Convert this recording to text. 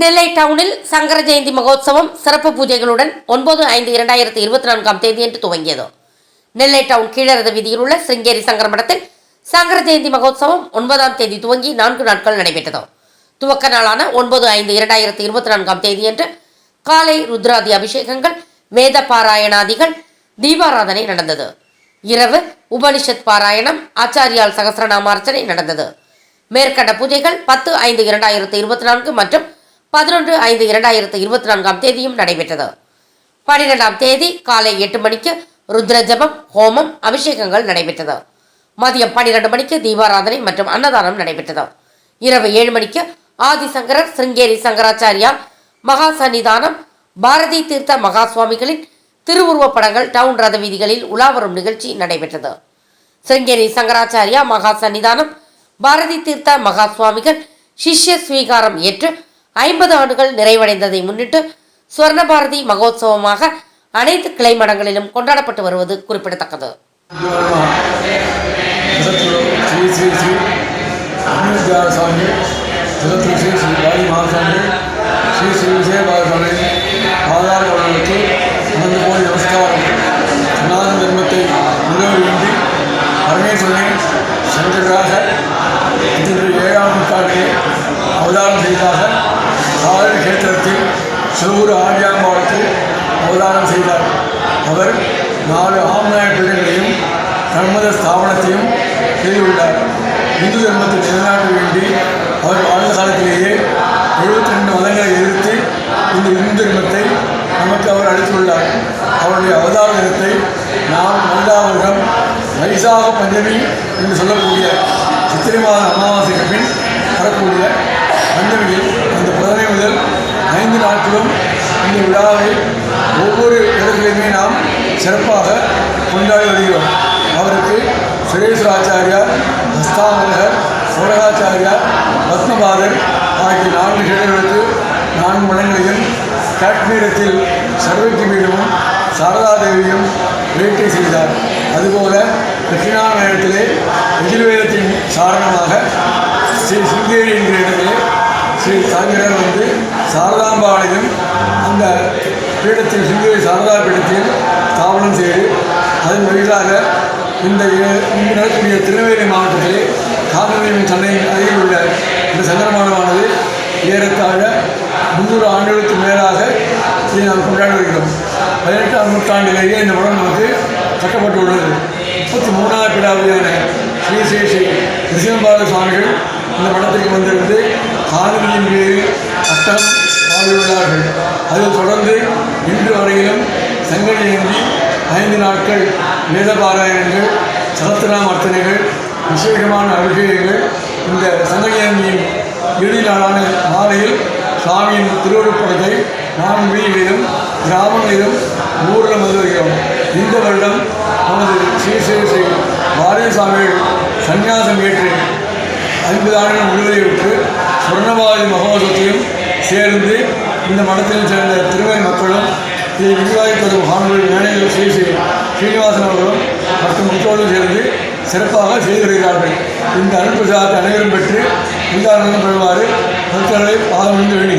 நெல்லை டவுனில் சங்கர ஜெயந்தி மகோத்சவம் சிறப்பு பூஜைகளுடன் ஒன்பது ஐந்து இரண்டாயிரத்தி இருபத்தி நான்காம் தேதியன்று துவங்கியது. நெல்லை டவுன் கீழரத வீதியில் உள்ள சிங்கேரி சங்கர மடத்தில் சங்கர ஜெயந்தி மகோத்சவம் ஒன்பதாம் தேதி துவங்கி நான்கு நாட்கள் நடைபெற்றது. துவக்க நாளான ஒன்பது ஐந்து இரண்டாயிரத்தி இருபத்தி நான்காம் தேதியன்று காலை ருத்ராதி அபிஷேகங்கள் வேத பாராயணாதிகள் தீபாராதனை நடந்தது. இரவு உபனிஷத் பாராயணம் ஆச்சாரியால் சகசிரநாமார்ச்சனை நடந்தது. மேற்கண்ட பூஜைகள் பத்து ஐந்து இரண்டாயிரத்து இருபத்தி நான்கு மற்றும் பதினொன்று ஐந்து இரண்டாயிரத்து இருபத்தி நான்காம் தேதியும் நடைபெற்றது. பனிரெண்டாம் தேதி காலை எட்டு மணிக்கு ருத்ர ஜபம் ஹோமம் அபிஷேகங்கள் நடைபெற்றது. மதியம் பனிரெண்டு மணிக்கு தீபாராதனை மற்றும் அன்னதானம் நடைபெற்றது. இரவு ஏழு மணிக்கு ஆதிசங்கரர் சிருங்கேரி சங்கராச்சாரியா மகா சன்னிதானம் பாரதி தீர்த்த மகா சுவாமிகளின் திருவுருவப் படங்கள் டவுன் ரத வீதிகளில் உலா வரும் நிகழ்ச்சி நடைபெற்றது. சிருங்கேரி சங்கராச்சாரியா மகா சன்னிதானம் பாரதி தீர்த்த மகா சுவாமிகள் சிஷ்ய ஸ்வீகாரம் ஏற்று ஐம்பது ஆண்டுகள் நிறைவடைந்ததை முன்னிட்டு சுவர்ண பாரதி மகோத்சவமாக அனைத்து கிளை மடங்களிலும் கொண்டாடப்பட்டு வருவது குறிப்பிடத்தக்கது. அவதாரம் செய்தாக சாதன கஷேத்திரத்தில் சிவகுரு ஆண்டியாம்பாளுக்கு அவதாரம் செய்தார். அவர் நாலு ஆம்நாய பிள்ளைகளையும் தர்மத ஸ்தாபனத்தையும் செய்துள்ளார் இந்து தர்மத்தை நிலைநாட்ட வேண்டி அவர் வாழ்ந்த காலத்திலேயே எழுபத்தி ரெண்டு மதங்களை எதிர்த்து இந்த இந்து தர்மத்தை நமக்கு அவர் அளித்துள்ளார் அவருடைய அவதார தினத்தை நாம் நல்ல வைசாக பஞ்சமி என்று சொல்லக்கூடிய சித்திரை மாத அமாவாசைக்கு பின் வரக்கூடிய பஞ்சமியில் அந்த புதனை முதல் ஐந்து நாட்களும் இந்த விழாவை ஒவ்வொரு இடங்களிலுமே நாம் சிறப்பாக கொண்டாடி வருகிறோம். அவருக்கு சுரேஸ்வராச்சாரியார் ஹஸ்தாமலர் சோழகாச்சாரியார் பத்மபாதர் ஆகிய நான்கு இடங்களுக்கு நான்கு மடங்களையும் காஷ்மீரத்தில் சர்வஜி பீடமும் சாரதா தேவியும் வேட்டை செய்தார். அதுபோல தட்சிணாமயத்திலே எதிர்வேதத்தின் சாரணமாக ஸ்ரீ சிங்கேரி என்கிற இடத்திலே ஸ்ரீ சாங்கரர் வந்து சாரதாம்பாளையம் அந்த பீடத்தில் சிங்கேரி சாரதா பீடத்தில் ஸ்தாபனம் செய்து அதன் வழியாக இந்த இங்கு நடக்கக்கூடிய திருநெல்வேலி மாவட்டத்திலே காவிரி சென்னை அருகில் உள்ள இந்த சங்கரமானமானது ஏறத்தாழ முந்நூறு ஆண்டுகளுக்கு மேலாக இதை நாம் கொண்டாடி வருகிறோம். பதினெட்டாம் நூற்றாண்டிலேயே இந்த மடம் நமக்கு கட்டப்பட்டுள்ளது. முப்பத்தி மூணாவது பிடாவியான ஸ்ரீ ஸ்ரீ ஸ்ரீ நிருசிம்பால சுவாமிகள் இந்த மடத்திற்கு வந்திருந்து காவிரியின் பேரில் அட்டம் பாடியுள்ளார்கள் அதை தொடர்ந்து இன்று வரையிலும் சங்கடி ஏந்தி ஐந்து நாட்கள் வேத பாராயணங்கள் சகத்திராம் அர்ச்சனைகள் விசேஷமான அபிஷேகங்கள் இந்த சங்கடியந்தியின் இறுதி நாளான மாலையில் சுவாமியின் திருவருப்படத்தை நாம் வீடுகளிலும் கிராமங்களிலும் ஊரில் வருகிறோம் இந்த வருடம் நமது ஸ்ரீ ஸ்ரீ ஸ்ரீ பாரதி சுவாமிகள் சன்னியாசம் ஏற்று ஐம்பது ஆண்டுகள் முழுவதை சொர்ணபாதி மகோதத்தையும் சேர்ந்து இந்த மடத்தில் சேர்ந்த திருவை மக்களும் இதை நிர்வாகிப்பது மகான்கள் மேனேஜர் ஸ்ரீ ஸ்ரீ ஸ்ரீனிவாசன் அவர்களும் மற்றும் மக்களோடும் சேர்ந்து சிறப்பாக செய்து வருகிறார்கள். இந்த அருட்பிரசாதத்தை அனைவரும் பெற்று இந்த ஆனந்தம் பெறுமாறு பக்தர்களை பாதம் விழுந்து